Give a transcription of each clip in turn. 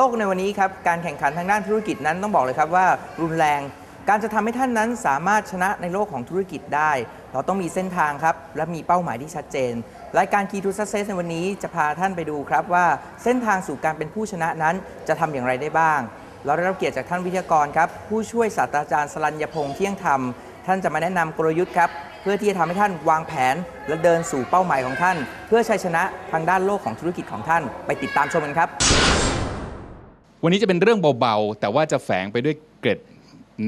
ลกในวันนี้ครับการแข่งขันทางด้านธุรกิจนั้นต้องบอกเลยครับว่ารุนแรง การจะทำให้ท่านนั้นสามารถชนะในโลกของธุรกิจได้ เราต้องมีเส้นทางครับและมีเป้าหมายที่ชัดเจน รายการ Key to Success ในวันนี้จะพาท่านไปดูครับว่าเส้นทางสู่การเป็นผู้ชนะนั้นจะทำอย่างไรได้บ้าง เราได้รับเกียรติจากท่านวิทยากรครับผู้ช่วยศาสตราจารย์สรัญญพงษ์เที่ยงธรรมท่านจะมาแนะนำกลยุทธ์ครับเพื่อที่จะทำให้ท่านวางแผนและเดินสู่เป้าหมายของท่าน เพื่อชัยชนะทางด้านโลกของธุรกิจของท่าน ไปติดตามชมกันครับ วันนี้จะเป็นเรื่องเบาๆ แต่ว่าจะแฝงไปด้วยเกร็ด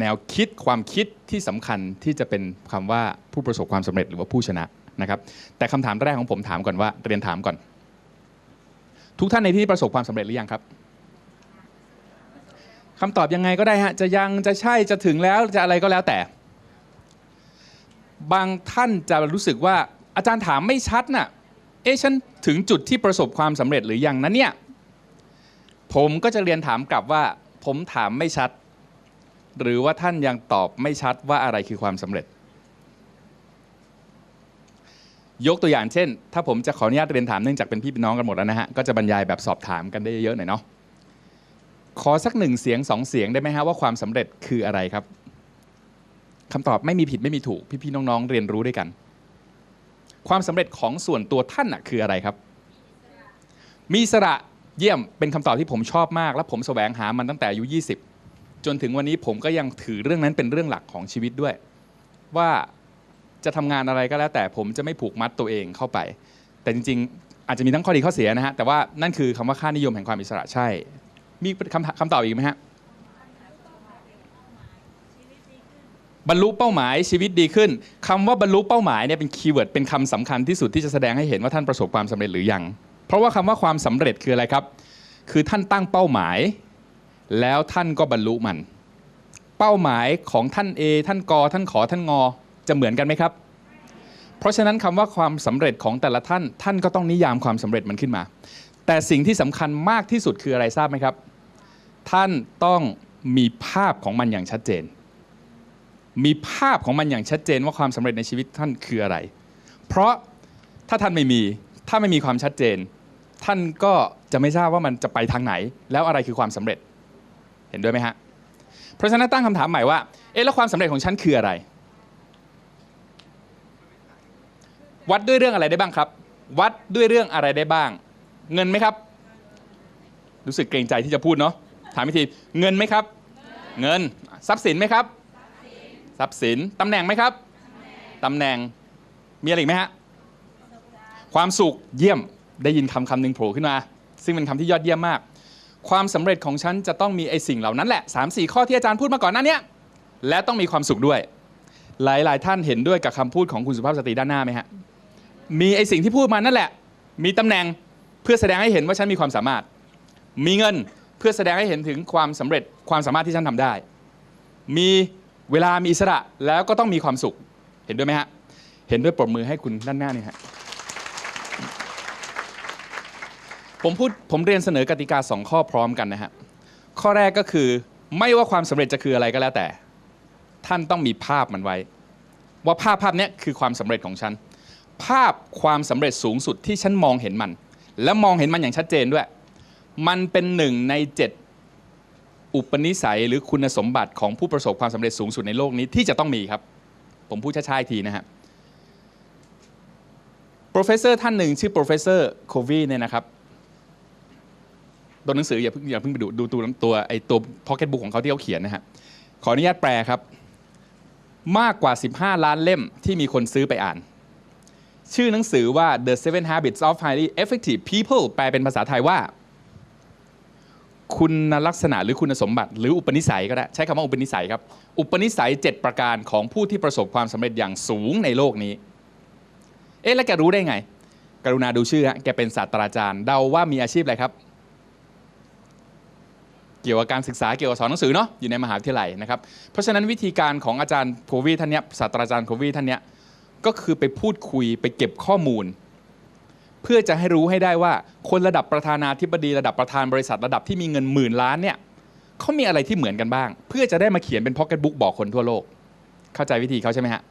แนวคิดความคิดที่สำคัญที่จะเป็นคำว่าผู้ประสบความสำเร็จหรือว่าผู้ชนะนะครับ แต่คำถามแรกของผมถามก่อนว่าเรียนถามก่อน ทุกท่านในที่นี้ประสบความสำเร็จหรือยังครับคำตอบยังไงก็ได้ฮะจะยังจะใช่จะถึงแล้วจะอะไรก็แล้วแต่ บางท่านจะรู้สึกว่าอาจารย์ถามไม่ชัดน่ะเอ๊ะฉันถึงจุดที่ประสบความสำเร็จหรือยังนั้นเนี่ย ผมก็จะเรียนถามกลับว่า ผมถามไม่ชัด หรือว่าท่านยังตอบไม่ชัดว่าอะไรคือความสำเร็จ ยกตัวอย่างเช่น ถ้าผมจะขออนุญาตเรียนถามเนื่องจากเป็นพี่เป็นน้องกันหมดแล้วนะฮะก็จะบรรยายแบบสอบถามกันได้เยอะหน่อยเนาะขอสักหนึ่งเสียงสองเสียงได้ไหมฮะว่าความสำเร็จคืออะไรครับคำตอบไม่มีผิดไม่มีถูก พี่ๆน้องๆเรียนรู้ด้วยกัน ความสำเร็จของส่วนตัวท่านน่ะคืออะไรครับ มีสระ เยี่ยมเป็นคำตอบที่ผมชอบมาก และผมแสวงหามันตั้งแต่อายุ 20 จนถึงวันนี้ผมก็ยังถือเรื่องนั้นเป็นเรื่องหลักของชีวิตด้วย ว่าจะทำงานอะไรก็แล้ว แต่ผมจะไม่ผูกมัดตัวเองเข้าไป แต่จริงๆ อาจจะมีทั้งข้อดีข้อเสียนะฮะแต่ว่านั่นคือคำว่าค่านิยมแห่งความอิสระใช่ มีคำคำตอบอีกไหมฮะบรรลุเป้าหมายชีวิตดีขึ้นคำว่าบรรลุเป้าหมายเนี่ยเป็นคีย์เวิร์ดเป็นคำสำคัญที่สุดที่จะแสดงให้เห็นว่าท่านประสบความสำเร็จหรือยัง เพราะว่าคำว่าความสำเร็จคืออะไรครับ คือท่านตั้งเป้าหมาย แล้วท่านก็บรรลุมัน เป้าหมายของท่าน A ท่านกท่านขอท่านงอจะเหมือนกันไหมครับ เพราะฉะนั้นคำว่าความสำเร็จของแต่ละท่าน ท่านก็ต้องนิยามความสำเร็จมันขึ้นมา แต่สิ่งที่สำคัญมากที่สุดคืออะไรทราบไหมครับ ท่านต้องมีภาพของมันอย่างชัดเจน มีภาพของมันอย่างชัดเจนว่าความสำเร็จในชีวิตท่านคืออะไร เพราะถ้าท่านไม่มี ถ้าไม่มีความชัดเจน ท่านก็จะไม่ทราบว่ามันจะไปทางไหน แล้วอะไรคือความสำเร็จเห็นด้วยไหมฮะเพราะฉะนั้นตั้งคำถามใหม่ว่าเอ๊ะแล้วความสำเร็จของฉันคืออะไร วัดด้วยเรื่องอะไรได้บ้างครับ วัดด้วยเรื่องอะไรได้บ้าง เงินไหมครับ รู้สึกเกรงใจที่จะพูดเนาะถามอีกทีเงินไหมครับ เงินทรัพย์สินไหมครับทรัพย์สินตำแหน่งไหมครับตำแหน่งมีอะไรอีกไหมฮะความสุขเยี่ยม ได้ยินคำคำหนึ่งโผล่ขึ้นมา ซึ่งเป็นคำที่ยอดเยี่ยมมาก ความสำเร็จของฉันจะต้องมีไอสิ่งเหล่านั้นแหละ3ามสี่ข้อที่อาจารย์พูดมาก่อนหน้าเนี้ยและต้องมีความสุขด้วย หลาย ๆ ท่านเห็นด้วยกับคำพูดของคุณสุภาพสตรีด้านหน้าไหมฮะมีไอสิ่งที่พูดมานั่นแหละ มีตำแหน่งเพื่อแสดงให้เห็นว่าฉันมีความสามารถ มีเงินเพื่อแสดงให้เห็นถึงความสำเร็จความสามารถที่ฉันทำได้ มีเวลามีอิสระแล้วก็ต้องมีความสุขเห็นด้วยไหมฮะเห็นด้วยปรบมือให้คุณด้านหน้านี่ฮะ ผมพูดผมเรียนเสนอกติกาสองข้อพร้อมกันนะฮะ ข้อแรกก็คือไม่ว่าความสำเร็จจะคืออะไรก็แล้วแต่ ท่านต้องมีภาพมันไว้ ว่าภาพภาพนี้คือความสำเร็จของฉัน ภาพความสำเร็จสูงสุดที่ฉันมองเห็นมัน และมองเห็นมันอย่างชัดเจนด้วย มันเป็นหนึ่งในเจ็ดอุปนิสัยหรือคุณสมบัติของผู้ประสบความสำเร็จสูงสุดในโลกนี้ที่จะต้องมีครับ ผมพูดช้าๆทีนะฮะ professor ท่านหนึ่งชื่อ professor Covey เนี่ยนะครับ ตัวหนังสืออย่าเพิ่งอย่าเพิ่งไปดูดูตัวตัวไอตัวพ็อกเก็ตบุ๊กของเขาที่เขาเขียนนะฮะขออนุญาตแปลครับ มากกว่า 15 ล้านเล่มที่มีคนซื้อไปอ่าน ชื่อหนังสือว่า The Seven Habits of Highly Effective People แปลเป็นภาษาไทยว่า คุณลักษณะหรือคุณสมบัติ หรืออุปนิสัยก็ได้ใช้คำว่าอุปนิสัยครับ อุปนิสัย 7 ประการของผู้ที่ประสบความสำเร็จอย่างสูงในโลกนี้ เอ๊ะแล้วแกรู้ได้ไง กรุณาดูชื่อฮะแกเป็นศาสตราจารย์เดาว่ามีอาชีพอะไรครับ เกี่ยวกับการศึกษาเกี่ยวกับสอนหนังสือเนาะอยู่ในมหาวิทยาลัยนะครับ เพราะฉะนั้นวิธีการของอาจารย์โควีท่านเนี้ยศาสตราจารย์โควีท่านเนี้ยก็คือไปพูดคุยไปเก็บข้อมูล เพื่อจะให้รู้ให้ได้ว่า คนระดับประธานาธิบดีระดับประธานบริษัทระดับที่มีเงินหมื่นล้านเนี่ยเขามีอะไรที่เหมือนกันบ้าง เพื่อจะได้มาเขียนเป็นพ็อกเก็ตบุ๊กบอกคนทั่วโลก เข้าใจวิธีเขาใช่ไหมฮะ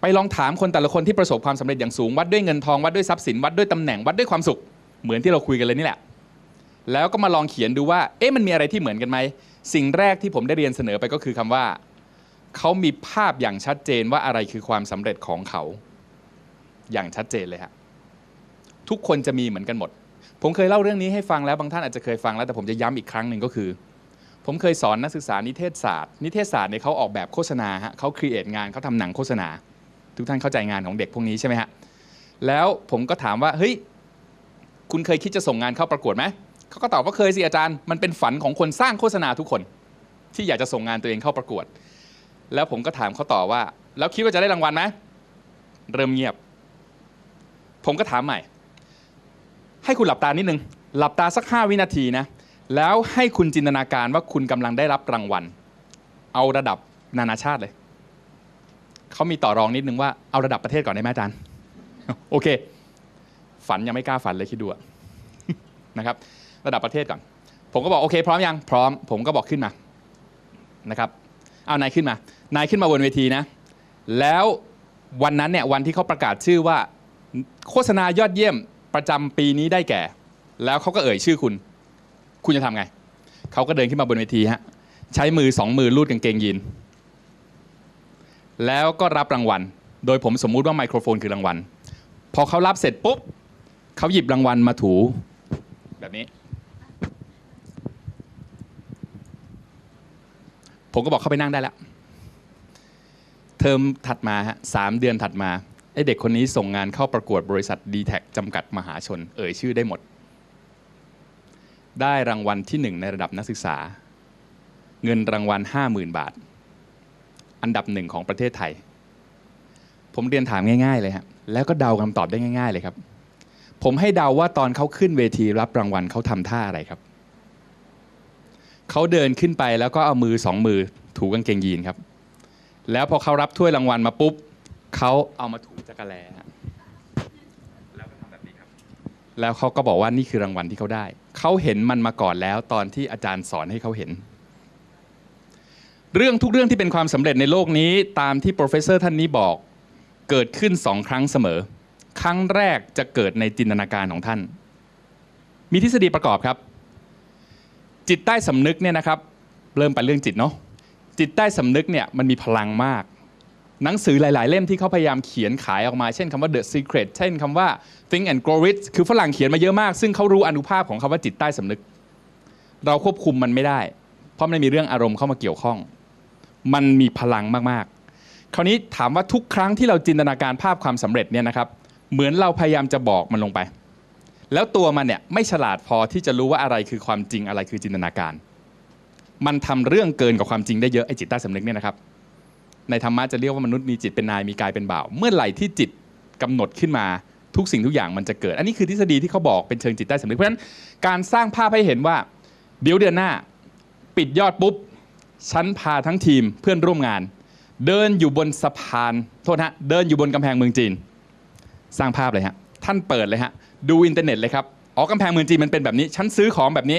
ไปลองถามคนแต่ละคนที่ประสบความสำเร็จอย่างสูงวัดด้วยเงินทองวัดด้วยทรัพย์สินวัดด้วยตำแหน่งวัดด้วยความสุข เหมือนที่เราคุยกันเลยนี่แหละ แล้วก็มาลองเขียนดูว่า เอ๊ะมันมีอะไรที่เหมือนกันไหม สิ่งแรกที่ผมได้เรียนเสนอไปก็คือคำว่า เขามีภาพอย่างชัดเจนว่าอะไรคือความสำเร็จของเขา อย่างชัดเจนเลยฮะทุกคนจะมีเหมือนกันหมด ผมเคยเล่าเรื่องนี้ให้ฟังแล้วบางท่านอาจจะเคยฟังแล้วแต่ผมจะย้ำอีกครั้งหนึ่งก็คือ ผมเคยสอนนักศึกษานิเทศศาสตร์ นิเทศศาสตร์เนี่ยเขาออกแบบโฆษณาฮะเขาครีเอทงานเขาทำหนังโฆษณา ทุกท่านเข้าใจงานของเด็กพวกนี้ใช่ไหมฮะแล้วผมก็ถามว่าเฮ้ยคุณเคยคิดจะส่งงานเข้าประกวดไหม เขาก็ตอบว่าเคยสิอาจารย์ มันเป็นฝันของคนสร้างโฆษณาทุกคน ที่อยากจะส่งงานตัวเองเข้าประกวด แล้วผมก็ถามเขาต่อว่า แล้วคิดว่าจะได้รางวัลไหมเริ่มเงียบ ผมก็ถามใหม่ ให้คุณหลับตานิดนึง หลับตาสักห้าวินาทีนะ แล้วให้คุณจินตนาการว่าคุณกำลังได้รับรางวัล เอาระดับนานาชาติเลย เขามีต่อรองนิดนึงว่าเอาระดับประเทศก่อนได้ไหมอาจารย์ โอเค ฝันยังไม่กล้าฝันเลยคิดดูนะครับ ระดับประเทศก่อน ผมก็บอกโอเค พร้อมยังพร้อม ผมก็บอกขึ้นมานะครับ เอานายขึ้นมา นายขึ้นมาบนเวทีนะ แล้ววันนั้นเนี่ยวันที่เขาประกาศชื่อว่าโฆษณายอดเยี่ยมประจำปีนี้ได้แก่ แล้วเขาก็เอ่ยชื่อคุณ คุณจะทำไง เขาก็เดินขึ้นมาบนเวทีฮะใช้มือสองมือลูดกางเกงยีนแล้วก็รับรางวัล โดยผมสมมุติว่าไมโครโฟนคือรางวัล พอเขารับเสร็จปุ๊บเขาหยิบรางวัลมาถูแบบนี้ ผมก็บอกเข้าไปนั่งได้แล้ว เทอมถัดมาฮะสามเดือนถัดมาไอเด็กคนนี้ส่งงานเข้าประกวดบริษัท d t แทจำกัดมหาชน เอ่ยชื่อได้หมด ได้รางวัลที่หนึ่งในระดับนักศึกษา เงินรางวัล 50,000 บาท อันดับหนึ่งของประเทศไทย ผมเรียนถามง่าย ๆ เลยฮะแล้วก็เดาคำตอบได้ง่าย ๆ เลยครับ ผมให้เดาว่าตอนเขาขึ้นเวทีรับรางวัลเขาทำท่าอะไรครับ เขาเดินขึ้นไปแล้วก็เอามือสองมือถูกางเกงยีนครับ แล้วพอเขารับถ้วยรางวัลมาปุ๊บเขาเอามาถูจักรแลแล้วก็ทำแบบนี้ครับ แล้วเขาก็บอกว่านี่คือรางวัลที่เขาได้ เขาเห็นมันมาก่อนแล้วตอนที่อาจารย์สอนให้เขาเห็น เรื่องทุกเรื่องที่เป็นความสำเร็จในโลกนี้ตามที่โปรเฟสเซอร์ท่านนี้บอก เกิดขึ้นสองครั้งเสมอ ครั้งแรกจะเกิดในจินตนาการของท่าน มีทฤษฎีประกอบครับ จิตใต้สำนึกเนี่ยนะครับ เริ่มไปเรื่องจิตเนาะจิตใต้สำนึกเนี่ยมันมีพลังมาก หนังสือหลาย ๆ เล่มที่เขาพยายามเขียนขายออกมา เช่นคำว่า The Secret เช่นคำว่า Think and Grow Rich คือฝรั่งเขียนมาเยอะมาก ซึ่งเขารู้อนุภาพของคำว่าจิตใต้สำนึก เราควบคุมมันไม่ได้ เพราะมันมีเรื่องอารมณ์เข้ามาเกี่ยวข้อง มันมีพลังมาก ๆ คราวนี้ถามว่าทุกครั้งที่เราจินตนาการภาพความสำเร็จเนี่ยนะครับ เหมือนเราพยายามจะบอกมันลงไป แล้วตัวมันเนี่ยไม่ฉลาดพอที่จะรู้ว่าอะไรคือความจริงอะไรคือจินตนาการ มันทำเรื่องเกินกับความจริงได้เยอะไอ้จิตใต้สำนึกเนี่ยนะครับ ในธรรมะจะเรียกว่ามนุษย์มีจิตเป็นนายมีกายเป็นบ่าว เมื่อไหร่ที่จิตกำหนดขึ้นมาทุกสิ่งทุกอย่างมันจะเกิด อันนี้คือทฤษฎีที่เขาบอกเป็นเชิงจิตใต้สำนึกเพราะฉะนั้นการสร้างภาพให้เห็นว่า เดี๋ยวเดือนหน้า ปิดยอดปุ๊บฉันพาทั้งทีมเพื่อนร่วมงาน เดินอยู่บนสะพานโทษฮะเดินอยู่บนกำแพงเมืองจีน สร้างภาพเลยฮะท่านเปิดเลยฮะ ดูอินเทอร์เน็ตเลยครับอ๋อกำแพงเมืองจีนมันเป็นแบบนี้ ฉันซื้อของแบบนี้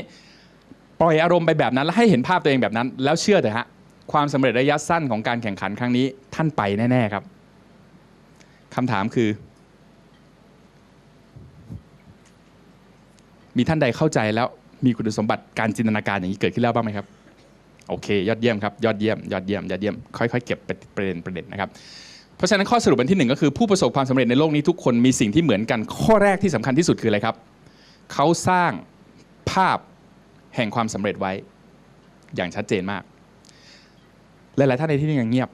ปล่อยอารมณ์ไปแบบนั้นแล้วให้เห็นภาพตัวเองแบบนั้น แล้วเชื่อเถอะฮะความสำเร็จระยะสั้นของการแข่งขันครั้งนี้ ท่านไปแน่ ๆครับคำถามคือ มีท่านใดเข้าใจแล้วมีคุณสมบัติการจินตนาการอย่างนี้เกิดขึ้นแล้วบ้างไหมครับ โอเค ยอดเยี่ยมครับ ยอดเยี่ยม ยอดเยี่ยม ยอดเยี่ยม ค่อยๆ เก็บเป็นประเด็นประเด็นนะครับ เพราะฉะนั้นข้อสรุปอันที่หนึ่งก็คือผู้ประสบความสำเร็จในโลกนี้ทุกคนมีสิ่งที่เหมือนกัน ข้อแรกที่สำคัญที่สุดคืออะไรครับเขาสร้างภาพแห่งความสำเร็จไว้ อย่างชัดเจนมากหลายๆท่านในที่นี้ยังเงียบ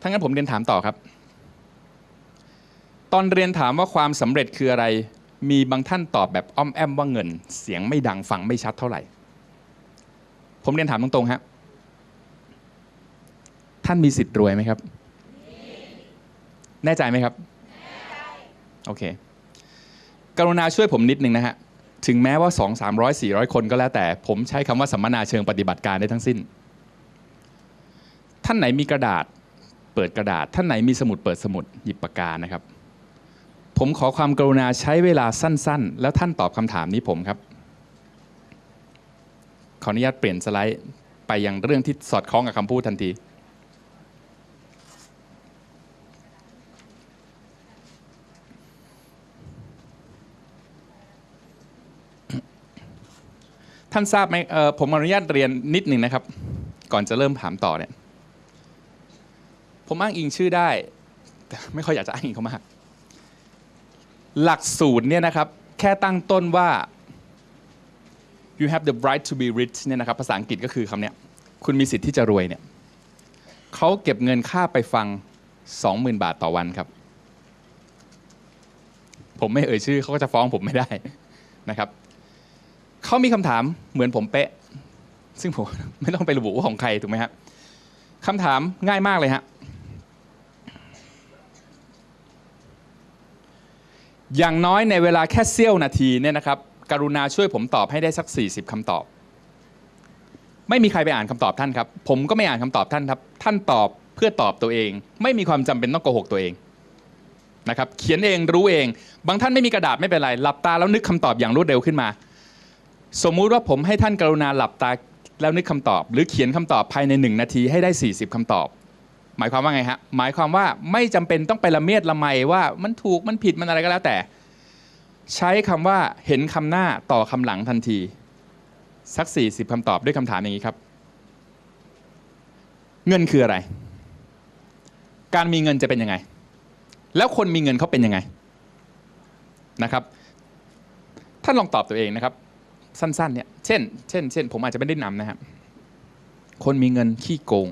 ถ้างั้นผมเรียนถามต่อครับ ตอนเรียนถามว่าความสำเร็จคืออะไร มีบางท่านตอบแบบอ้อมแอมว่าเงิน เสียงไม่ดังฟังไม่ชัดเท่าไหร่ ผมเรียนถามตรงๆฮะท่านมีสิทธิ์รวยไหมครับ แน่ใจไหมครับ โอเค กรุณาช่วยผมนิดนึงนะฮะ ถึงแม้ว่า 2 300 400 คนก็แล้วแต่ ผมใช้คำว่าสัมมนาเชิงปฏิบัติการได้ทั้งสิ้น ท่านไหนมีกระดาษเปิดกระดาษ ท่านไหนมีสมุดเปิดสมุดหยิบปากกานะครับ ผมขอความกรุณาใช้เวลาสั้น ๆ แล้วท่านตอบคำถามนี้ผมครับ ขออนุญาตเปลี่ยนสไลด์ไปยังเรื่องที่สอดคล้องกับคำพูดทันที ท่านทราบไหมเอ่อผมอนุญาตเรียนนิดหนึ่งนะครับ ก่อนจะเริ่มถามต่อเนี่ย ผมอ้างอิงชื่อได้ แต่ไม่ค่อยอยากจะอ้างอิงเขามาก หลักสูตรเนี่ยนะครับ แค่ตั้งต้นว่า you have the right to be rich เนี่ยนะครับ ภาษาอังกฤษก็คือคำเนี้ย คุณมีสิทธิ์ที่จะรวยเนี่ยเขาเก็บเงินค่าไปฟัง 20,000 บาทต่อวันครับ ผมไม่เอ่ยชื่อเขาก็จะฟ้องผมไม่ได้นะครับ เขามีคำถามเหมือนผมเป๊ะ ซึ่งผมไม่ต้องไประบุว่าของใครถูกไหมครับคำถามง่ายมากเลยฮะอย่างน้อยในเวลาแค่เสี้ยวนาทีเนี่ยนะครับ กรุณาช่วยผมตอบให้ได้สัก 40คำตอบ ไม่มีใครไปอ่านคำตอบท่านครับ ผมก็ไม่อ่านคำตอบท่านครับ ท่านตอบเพื่อตอบตัวเอง ไม่มีความจำเป็นต้องโกหกตัวเองนะครับ เขียนเองรู้เอง บางท่านไม่มีกระดาษไม่เป็นไรหลับตาแล้วนึกคำตอบอย่างรวดเร็วขึ้นมา สมมุติว่าผมให้ท่านกรุณาหลับตาแล้วนึกคำตอบ หรือเขียนคำตอบภายในหนึ่งนาทีให้ได้ 40คำตอบ หมายความว่าไงฮะหมายความว่าไม่จำเป็นต้องไปละเมียดละไมว่ามันถูกมันผิดมันอะไรก็แล้วแต่ ใช้คำว่าเห็นคำหน้าต่อคำหลังทันที สัก 40คำตอบด้วยคำถามอย่างนี้ครับ เงินคืออะไร การมีเงินจะเป็นยังไง แล้วคนมีเงินเขาเป็นยังไงนะครับ ท่านลองตอบตัวเองนะครับ สั้นๆเนี่ยเช่นเช่นเช่นผมอาจจะไม่ได้นำนะครับคนมีเงินขี้โกง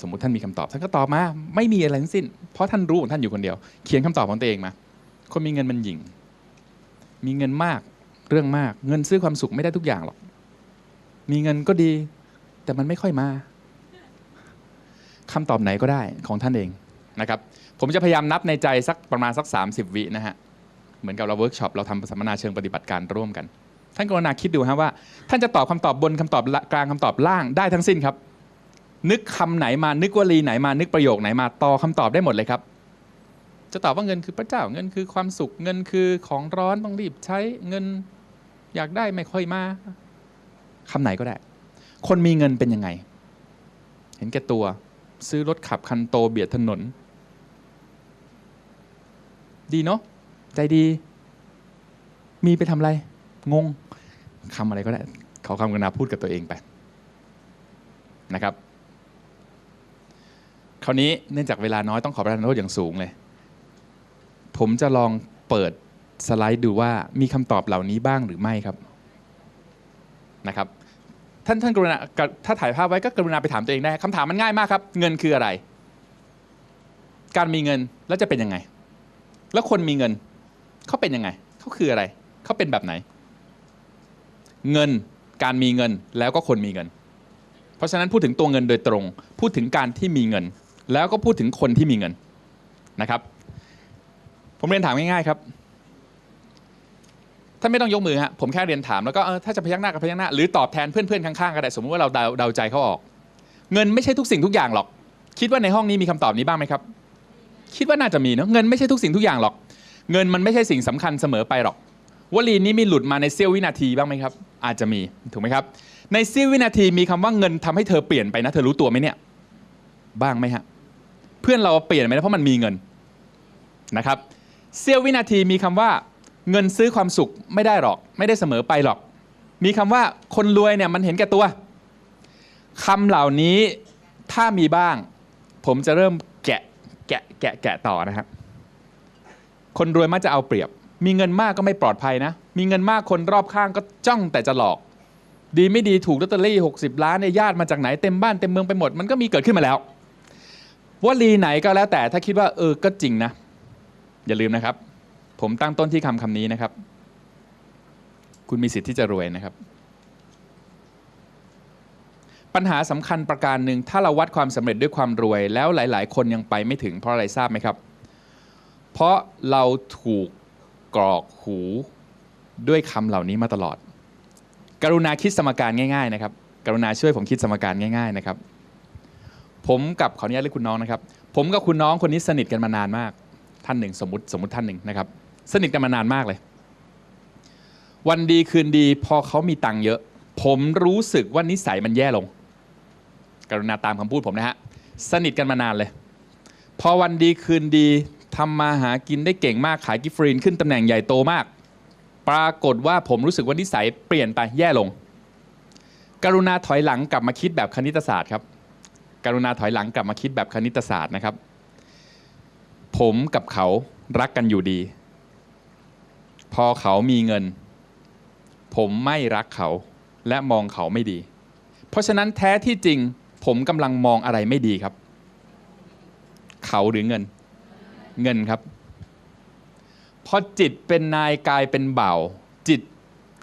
สมมติท่านมีคำตอบท่านก็ตอบมาไม่มีอะไรทั้งสิ้น เพราะท่านรู้ของท่านอยู่คนเดียว เขียนคำตอบของตัวเองมา คนมีเงินมันหยิ่ง มีเงินมากเรื่องมาก เงินซื้อความสุขไม่ได้ทุกอย่างหรอก มีเงินก็ดี แต่มันไม่ค่อยมาคำตอบไหนก็ได้ของท่านเองนะครับ ผมจะพยายามนับในใจสักประมาณสัก 30 วินะฮะเหมือนกับเราเวิร์กช็อปเราทำสัมมนาเชิงปฏิบัติการร่วมกัน ท่านกรุณาคิดดูฮะว่า ท่านจะตอบคำตอบบนคำตอบกลางคำตอบล่างได้ทั้งสิ้นครับ นึกคำไหนมานึกวลีไหนมานึกประโยคไหนมาต่อคำตอบได้หมดเลยครับ จะตอบว่าเงินคือพระเจ้าเงินคือความสุขเงินคือของร้อนต้องรีบใช้เงินอยากได้ไม่ค่อยมาคำไหนก็ได้ คนมีเงินเป็นยังไง เห็นแก่ตัวซื้อรถขับคันโตเบียดถนน ดีเนาะใจดี มีไปทำอะไร งง คำอะไรก็ได้ขาคำกรุณาพูดกับตัวเองไปนะครับ คราวนี้เนื่องจากเวลาน้อยต้องขอประทานโทษอย่างสูงเลย ผมจะลองเปิดสไลด์ดูว่ามีคำตอบเหล่านี้บ้างหรือไม่ครับนะครับท่านท่านกรุณาถ้าถ่ายภาพไว้ก็กรุณาไปถามตัวเองได้คำถามมันง่ายมากครับ เงินคืออะไร การมีเงินแล้วจะเป็นยังไง แล้วคนมีเงินเขาเป็นยังไงเขาคืออะไรเขาเป็นแบบไหน เงินการมีเงินแล้วก็คนมีเงิน เพราะฉะนั้นพูดถึงตัวเงินโดยตรง พูดถึงการที่มีเงิน แล้วก็พูดถึงคนที่มีเงินนะครับ ผมเรียนถามง่ายๆครับท่านไม่ต้องยกมือฮะผมแค่เรียนถามแล้วก็เออถ้าจะพยักหน้ากับพยักหน้าหรือตอบแทนเพื่อนๆข้างๆก็ได้สมมติว่าเราเดาใจเขาออก เงินไม่ใช่ทุกสิ่งทุกอย่างหรอก คิดว่าในห้องนี้มีคำตอบนี้บ้างไหมครับ คิดว่าน่าจะมีเนอะเงินไม่ใช่ทุกสิ่งทุกอย่างหรอก เงินมันไม่ใช่สิ่งสำคัญเสมอไปหรอกวลีนี้มีหลุดมาในเสี้ยววินาทีบ้างไหมครับ อาจจะมีถูกไหมครับ ในเสี้ยววินาทีมีคำว่าเงินทำให้เธอเปลี่ยนไปนะ เธอรู้ตัวไหมเนี่ย บ้างไหมฮะ เพื่อนเราเปลี่ยนไปนะเพราะมันมีเงินนะครับเสี้ยววินาทีมีคำว่า เงินซื้อความสุขไม่ได้หรอก ไม่ได้เสมอไปหรอก มีคำว่าคนรวยเนี่ยมันเห็นแก่ตัวคำเหล่านี้ถ้ามีบ้าง ผมจะเริ่มแกะแกะแกะแกะต่อนะครับคนรวยมักจะเอาเปรียบ มีเงินมากก็ไม่ปลอดภัยนะ มีเงินมากคนรอบข้างก็จ้องแต่จะหลอก ดีไม่ดีถูกลอตเตอรี่ 60 ล้านเนี่ยญาติมาจากไหนเต็มบ้านเต็มเมืองไปหมดมันก็มีเกิดขึ้นมาแล้ววลีไหนก็แล้วแต่ถ้าคิดว่าเออก็จริงนะ อย่าลืมนะครับ ผมตั้งต้นที่คำคำนี้นะครับ คุณมีสิทธิ์ที่จะรวยนะครับ ปัญหาสำคัญประการหนึ่งถ้าเราวัดความสำเร็จด้วยความรวย แล้วหลาย ๆ คนยังไปไม่ถึงเพราะอะไรทราบไหมครับ เพราะเราถูกกรอกหู ด้วยคำเหล่านี้มาตลอด กรุณาคิดสมการง่ายๆนะครับ กรุณาช่วยผมคิดสมการง่าย ๆนะครับ ผมกับขออนุญาตเรียกคุณน้องนะครับ ผมกับคุณน้องคนนี้สนิทกันมานานมาก ท่านหนึ่งสมมติสมมติท่านหนึ่งนะครับ สนิทกันมานานมากเลย วันดีคืนดีพอเขามีตังค์เยอะ ผมรู้สึกว่านิสัยมันแย่ลง กรุณาตามคำพูดผมนะฮะสนิทกันมานานเลย พอวันดีคืนดีทำมาหากินได้เก่งมากขายกิฟต์ฟรีนขึ้นตำแหน่งใหญ่โตมาก ปรากฏว่าผมรู้สึกว่านิสัยเปลี่ยนไปแย่ลง กรุณาถอยหลังกลับมาคิดแบบคณิตศาสตร์ครับ กรุณาถอยหลังกลับมาคิดแบบคณิตศาสตร์นะครับ ผมกับเขารักกันอยู่ดี พอเขามีเงิน ผมไม่รักเขาและมองเขาไม่ดี เพราะฉะนั้นแท้ที่จริงผมกำลังมองอะไรไม่ดีครับ เขาหรือเงิน เงินครับ พอจิตเป็นนายกายเป็นเบาจิต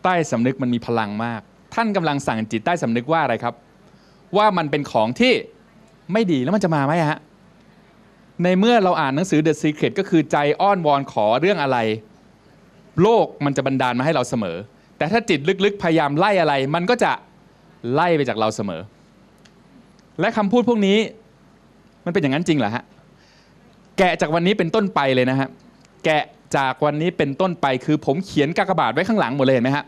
ใต้สำนึกมันมีพลังมาก ท่านกำลังสั่งจิตใต้สำนึกว่าอะไรครับ ว่ามันเป็นของที่ไม่ดีแล้วมันจะมาไหมฮะในเมื่อเราอ่านหนังสือ The Secret ก็คือใจอ้อนวอนขอเรื่องอะไร โลกมันจะบันดาลมาให้เราเสมอ แต่ถ้าจิตลึกๆ พยายามไล่อะไร มันก็จะไล่ไปจากเราเสมอ และคำพูดพวกนี้ มันเป็นอย่างนั้นจริงเหรอฮะแกะจากวันนี้เป็นต้นไปเลยนะฮะแกะ จากวันนี้เป็นต้นไปคือผมเขียนกากบาทไว้ข้างหลังหมดเลยเห็นไหมฮะ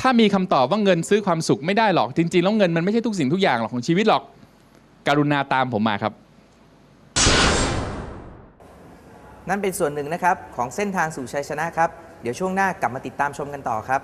ถ้ามีคำตอบว่าเงินซื้อความสุขไม่ได้หรอกจริงๆแล้วเงินมันไม่ใช่ทุกสิ่งทุกอย่างหรอกของชีวิตหรอกกรุณาตามผมมาครับ นั่นเป็นส่วนหนึ่งนะครับของเส้นทางสู่ชัยชนะครับ เดี๋ยวช่วงหน้ากลับมาติดตามชมกันต่อครับ